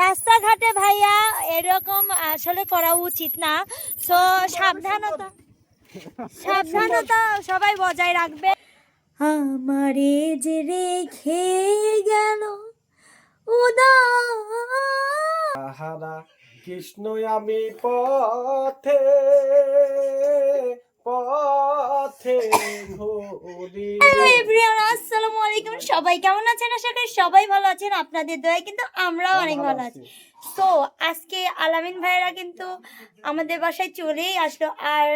রাস্তাঘাটে ভাইয়া, এরকম আসলে করা উচিত না। তো সাবধানতা সাবধানতা সবাই বজায় রাখবে। আমারে যে রেখে গেল উদয় হারা কৃষ্ণ আমি পথে। পথে হ্যালো এভরিওয়ান আসসালামু আলাইকুম। সবাই কেমন আছেন? আশা করি সবাই ভালো আছেন। আপনাদের দয়ায় কিন্তু আমরাও অনেক ভালো আছি। তো আজকে আলামিন ভাইয়েরা কিন্তু আমাদের বাসায় চলেই আসলো। আর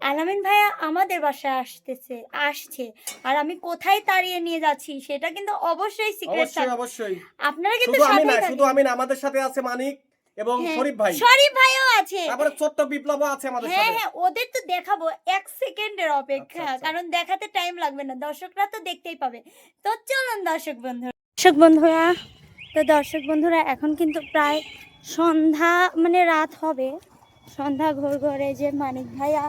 আলামিন ভাইয়া আমাদের বাসায় আসতেছে আসছে। আর আমি কোথায় তাড়িয়ে নিয়ে যাচ্ছি সেটা কিন্তু অবশ্যই সিক্রেট অবশ্যই অবশ্যই। আপনারা কিন্তু শুধু আমি না শুধু আমি না আমাদের সাথে আছে মানিক। এবং থাকবেন। শরীফ ভাই। হ্যাঁ, শরীফ ভাইও আছে। তারপরে ছোট্ট বিপ্লবও আছে আমাদের হ্যাঁ সাথে হ্যাঁ হ্যাঁ ওদের তো দেখাবো এক সেকেন্ডের অপেক্ষা আচ্ছা, আচ্ছা। কারণ দেখাতে টাইম লাগবে না দর্শকরা তো দেখতেই পাবে। তো চলুন দর্শক বন্ধুরা। দর্শক বন্ধুরা তো দর্শক বন্ধুরা এখন কিন্তু প্রায় সন্ধ্যা মানে রাত হবে। সন্ধ্যা ঘোর ঘরে যে মানিক ভাইয়া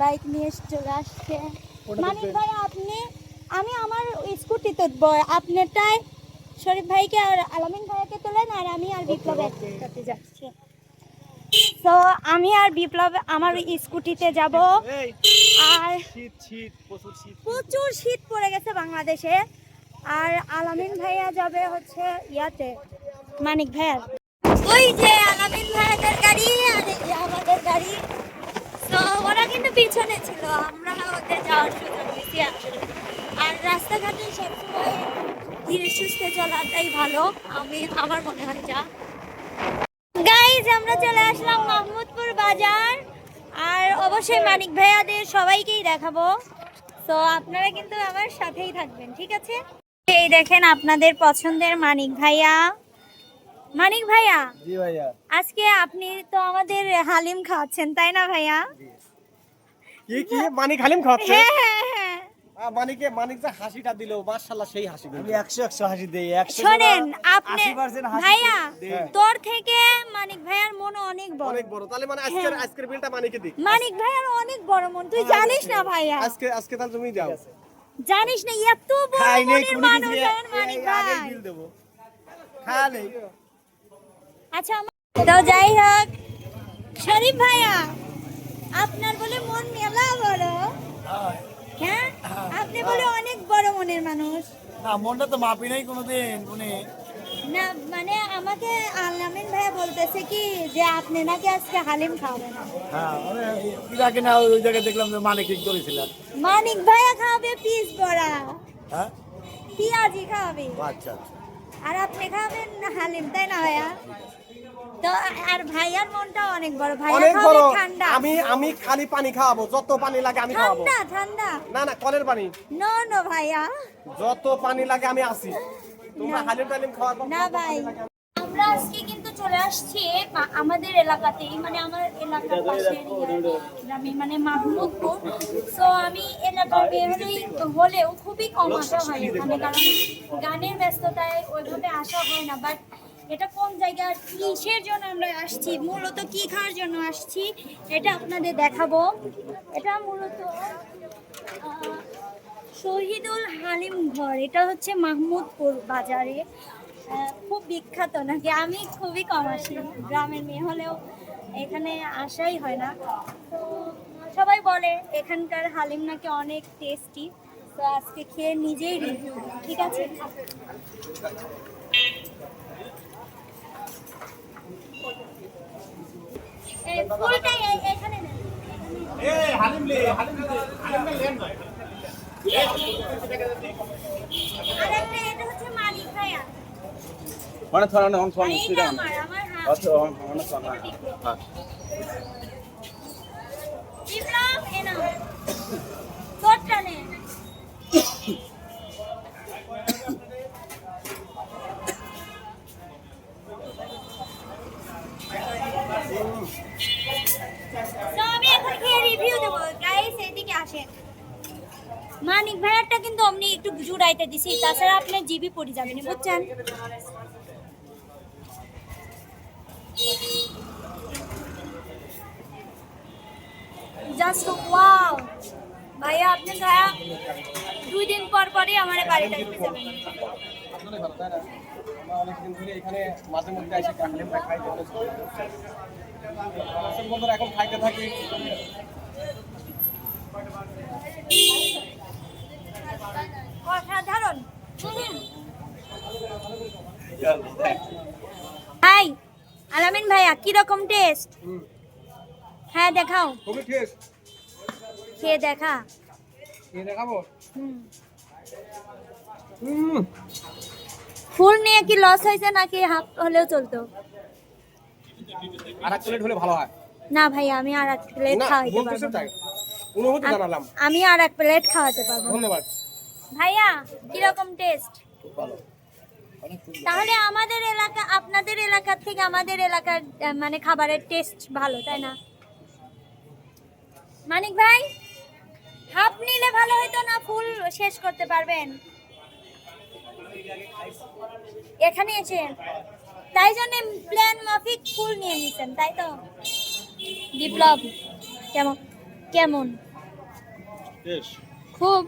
বাইক নিয়ে চলে আসছে। মানিক ভাইয়া আপনি আমি আমার স্কুটিতে বয় আপনারটাই শরীফ ভাইকে আর আলামিন ভাইকে তোলেন আর আমি আর বিপ্লব একসাথে যাচ্ছি। তো আমি আর বিপ্লব আমার স্কুটিতে যাব। আর প্রচুর শীত পড়ে গেছে বাংলাদেশে। আর আলামিন ভাইয়া যাবে হচ্ছে ইয়াতে মানিক ভাইয়ার। ওই যে আলামিন ভাইয়াদের গাড়ি আর এই যে আমাদের গাড়ি তো ওরা কিন্তু পিছনে ছিল আমরা ওদের যাওয়ার সুযোগ দিচ্ছি আসলে আর রাস্তাঘাটে সবসময় ধীরে ভালো। আমি আমার মনে হয় যা। গাইজ আমরা চলে আসলাম মাহমুদপুর বাজার। আর অবশ্যই মানিক ভাইয়াদের সবাইকেই দেখাবো। তো আপনারা কিন্তু আমার সাথেই থাকবেন ঠিক আছে? এই দেখেন আপনাদের পছন্দের মানিক ভাইয়া। মানিক ভাইয়া জি ভাইয়া। আজকে আপনি তো আমাদের হালিম খাওয়াচ্ছেন তাই না ভাইয়া? কি কি? মানিক হালিম খাচ্ছে হ্যাঁ হ্যাঁ হ্যাঁ। মানিকে মানিক যে হাসিটা দিল মাশাআল্লাহ সেই হাসি আমি একশো একশো হাসি দিই একশো শোনেন আপনি ভাইয়া হ্যাঁ। তোর থেকে মানিক ভাইয়ার মন অনেক বড়। অনেক বড়। তাহলে মানে আজকের হ্যাঁ। আজকের বিলটা মানিকে দিক। মানিক ভাইয়ার অনেক বড় মন। তুই জানিস না ভাইয়া। আজকে আজকে তাহলে তুমি যাও। জানিস না এত বড় মনের মানুষ মানিক ভাই। বিল দেবো। খাওয়া আচ্ছা তো যাই হোক শরীফ ভাইয়া আপনার বলে মন মেলা বড়। হ্যাঁ? আপনি বলে অনেক বড় মনের মানুষ। না মনটা তো মাপি নাই কোনোদিন মানে না মানে আমাকে আলামিন ভাইয়া বলতেছে কি যে আপনি নাকি আজকে হালিম খাবেন হ্যাঁ এর আগে না ওই জায়গায় দেখলাম যে মানে ঠিক করেছিলাম মানিক ভাইয়া খাবে পিস বড়া। হ্যাঁ? পিয়াজি খাবে আচ্ছা আচ্ছা। আর আপনি খাবেন হালিম তাই না ভাইয়া? তো আর ভাইয়ার মনটা অনেক বড়। ভাইয়া অনেক বড়। ঠান্ডা। আমি আমি খালি পানি খাওয়াবো যত পানি লাগে আমি খাওয়াবো ঠান্ডা ঠান্ডা। না না কলের পানি। নো নো ভাইয়া। যত পানি লাগে আমি আসি। তোমরা হালিম টালিম খাওয়াবো না ভাই। আমরা আজকে কিন্তু চলে আসছি আমাদের এলাকাতেই মানে আমার এলাকার পাশে গ্রামে মানে মাহমুদপুর। তো আমি এলাকার বের হলেও খুবই কম আসা হয় এখানে কারণ গানের ব্যস্ততায় ওইভাবে আসা হয় না। বাট এটা কোন জায়গা কিসের জন্য আমরা আসছি, মূলত কি খাওয়ার জন্য আসছি, এটা আপনাদের দেখাবো। এটা মূলত শহীদুল হালিম ঘর, এটা হচ্ছে মাহমুদপুর বাজারে। খুব বিখ্যাত নাকি? আমি খুবই কম আসি, গ্রামের মেয়ে হলেও এখানে আসাই হয় না। তো সবাই বলে, এখানকার হালিম নাকি অনেক টেস্টি তো আজকে খেয়ে নিজেই রিভিউ ঠিক আছে এই ফুলটাই এ- এখানে নেন, এখানে অনেক অনেক একটা তাছাড়া আপনার জিবি পড়ে যাবেন বুঝছেন? জাস্ট ওয়াও ভাইয়া, আপনি ভাইয়া দুই দিন পর পরই আমার বাড়িটা একটু যাবেন এখানে মাঝে মধ্যে এসে খাই এখন খাইতে থাকি। অসাধারণ। হাই আলামিন ভাইয়া কি রকম টেস্ট হ্যাঁ দেখাও। খেয়ে দেখা। ফুল নিয়ে কি লস হয়েছে নাকি হাফ হলেও চলতো? আর এক প্লেট হলে ভালো হয়। না ভাইয়া আমি আর এক প্লেট খাওয়াইতে পারব আমি আর এক প্লেট খাওয়াতে পারব ধন্যবাদ। ভাইয়া, কীরকম টেস্ট তাহলে আমাদের এলাকা, আপনাদের এলাকার থেকে আমাদের এলাকার মানে খাবারের টেস্ট ভালো, তাই না? মানিক ভাই হাফ নিলে ভালো হতো না ফুল শেষ করতে পারবেন? এখানে এসেছেন তাই জন্য প্ল্যান মাফিক ফুল নিয়ে নিছেন, তাই তো? বিপ্লব, কেমন? কেমন? খুব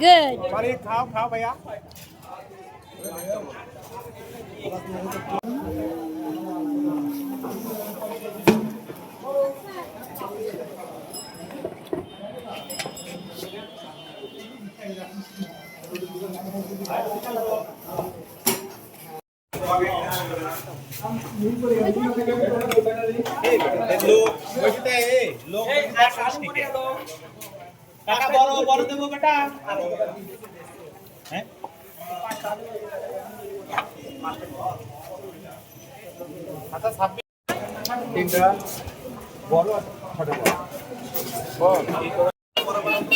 গুড মানে খাও খাও ভাইয়া বড় বড় দেবো হ্যাঁ আমাদের জন্য তো-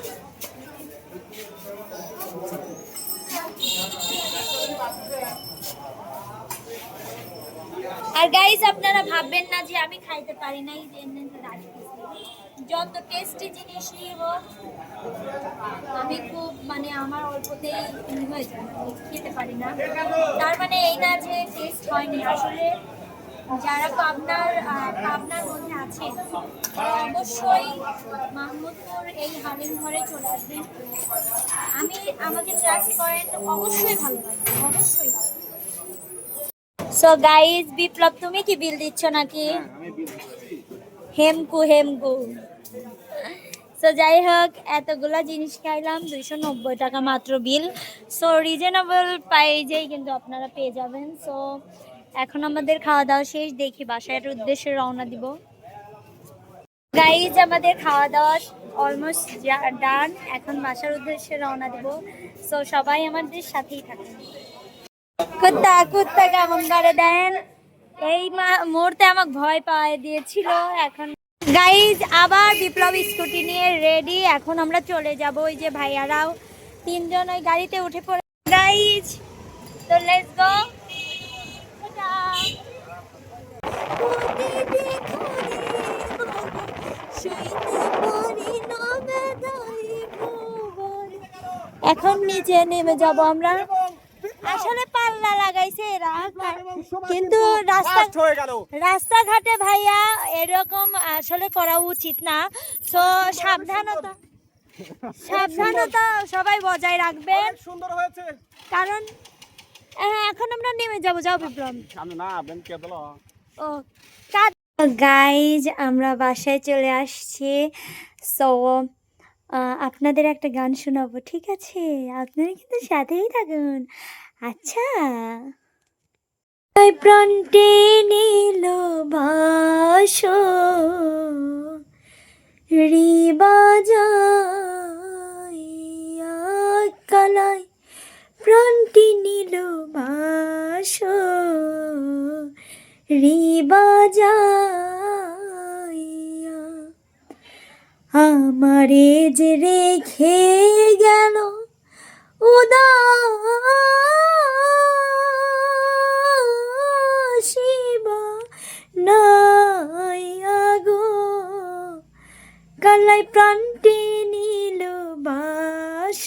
আর গাইজ আপনারা ভাববেন না যে আমি খাইতে পারি না, এই যে এমনি এমনি যত টেস্টি জিনিসই হোক আমি খুব মানে আমার অল্পতেই খেতে পারি না। তার মানে এই না যে টেস্ট হয়নি। আসলে যারা পাবনার পাবনার মধ্যে আছে অবশ্যই মাহমুদপুর এই হালিম ঘরে চলে আসবেন। আমি আমাকে ট্রাস্ট করেন অবশ্যই ভালো অবশ্যই। সো গাইজ বিপ্লব তুমি কি বিল দিচ্ছ নাকি? হেমকু হেমকু। সো যাই হোক এতগুলা জিনিস খাইলাম দুইশো নব্বই টাকা মাত্র বিল সো রিজনেবল প্রাইজেই কিন্তু আপনারা পেয়ে যাবেন। সো এখন আমাদের খাওয়া দাওয়া শেষ, দেখি বাসার উদ্দেশ্যে রওনা দিব। গাইজ আমাদের খাওয়া দাওয়া অলমোস্ট ডান এখন বাসার উদ্দেশ্যে রওনা দিব। সো সবাই আমাদের সাথেই থাকুন। কুত্তা কুত্তা কেমন করে দেন? এই মুহূর্তে আমাকে ভয় পাওয়াই দিয়েছিল। এখন গাইজ আবার বিপ্লব স্কুটি নিয়ে রেডি এখন আমরা চলে যাব ওই যে ভাইয়ারাও। তিনজন ওই গাড়িতে উঠে পড়ে। গাইজ তো লেটস গো এখন নিচে নেমে যাব আমরা। আসলে পাল্লা লাগাইছে এরা কিন্তু রাস্তা হয়ে রাস্তাঘাটে ভাইয়া এরকম আসলে করা উচিত না। তো সাবধানতা সাবধানতা সবাই বজায় রাখবেন। সুন্দর হয়েছে। কারণ হ্যাঁ, এখন আমরা নেমে যাব যাও বিপ্লব সামনে না ও গাইজ আমরা বাসায় চলে আসছি। সো আপনাদের একটা গান শোনাবো, ঠিক আছে? আপনারা কিন্তু সাথেই থাকুন। আচ্ছা। প্রান্তে নীল ভাসো রিবাজাইয়া কালায় প্রান্তি নীল ভাসো রিবাজাইয়া আমারে যে রেখে গেল উদাসীবা নাই আগো কালাই প্রান্তে নীল বাস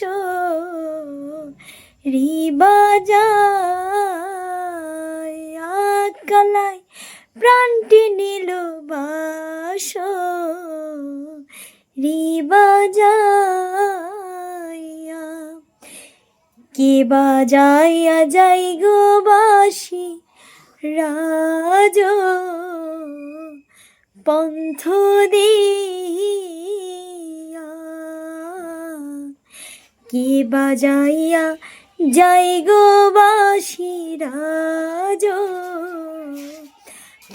রিবা যায় কালাই প্রান্তে নীল বাস। রিবা যাইয়া, কে বাজাইয়া যাই গো বাসি রাজ। পন্থ দিয়া, কে বাজাইয়া যাই গো বাসি রাজ।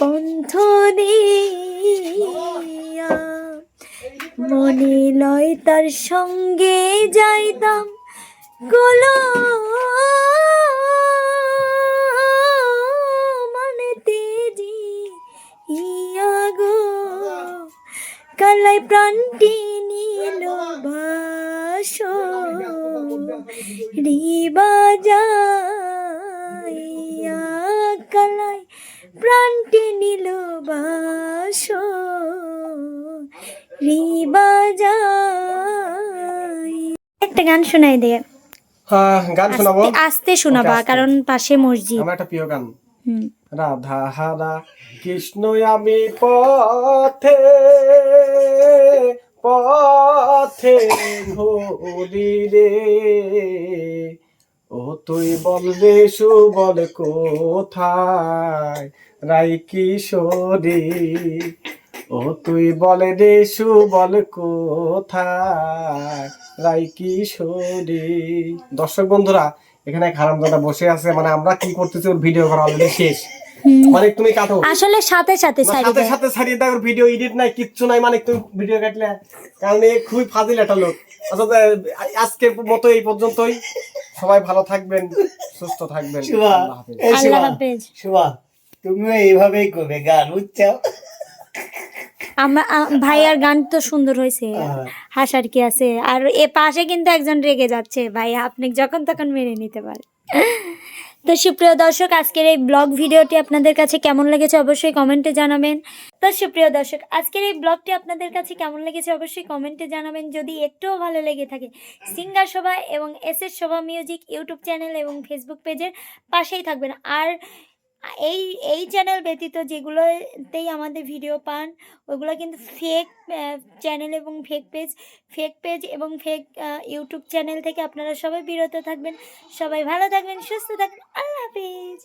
পন্থ দিয়া মনে লয় তার সঙ্গে যাইতাম গোলো মানে তেজি ইয়া গো কালাই প্রাণটি একটা গান শোনাই দে। হ্যাঁ গান শোনাবো? আস্তে- শোনাবা কারণ পাশে মসজিদ। আমার একটা প্রিয় গান। রাধা হারা কৃষ্ণ আমি পথে পথে ঘুরি রে। ও তুই বল রে সুবল কোথায়? রাই কিশোরী ও তুই বলে রে সুবল কোথায়? রাই কিশোরী দর্শক বন্ধুরা এখানে খারাপ দাদা বসে আছে মানে আমরা কি করতেছি ওর ভিডিও করা অলরেডি শেষ। মানে তুমি কাটো। আসলে সাথে সাথে সাথে সাথে ছাড়িয়ে দেয় ভিডিও এডিট নাই কিচ্ছু নাই মানে তুমি ভিডিও কাটলে। কারণ এ খুবই ফাজিল একটা লোক। আচ্ছা আজকের মতো এই পর্যন্তই। সবাই ভালো থাকবেন সুস্থ থাকবেন। আল্লাহ হাফেজ। শুভা। হাফেজ। শুভা তুমিও এইভাবেই করবে গান বুঝছ আমার ভাইয়ার গান তো সুন্দর হয়েছে হ্যাঁ। হাসার কি আছে? আর এ পাশে কিন্তু একজন রেগে যাচ্ছে ভাই আপনি যখন তখন মেনে নিতে পারে তো সুপ্রিয় দর্শক, আজকের এই ব্লগ ভিডিওটি আপনাদের কাছে কেমন লেগেছে অবশ্যই কমেন্টে জানাবেন। তো সুপ্রিয় দর্শক, আজকের এই ব্লগটি আপনাদের কাছে কেমন লেগেছে অবশ্যই কমেন্টে জানাবেন। যদি একটুও ভালো লেগে থাকে, সিঙ্গার শোভা এবং S S Shobha music YouTube channel এবং ফেসবুক পেজের পাশেই থাকবেন। আর এই এই চ্যানেল ব্যতীত যেগুলোতেই আমাদের ভিডিও পান ওগুলো কিন্তু ফেক চ্যানেল এবং ফেক পেজ ফেক পেজ এবং ফেক ইউটিউব চ্যানেল থেকে আপনারা সবাই বিরত থাকবেন। সবাই ভালো থাকবেন, সুস্থ থাকবেন। আল্লাহ হাফিজ।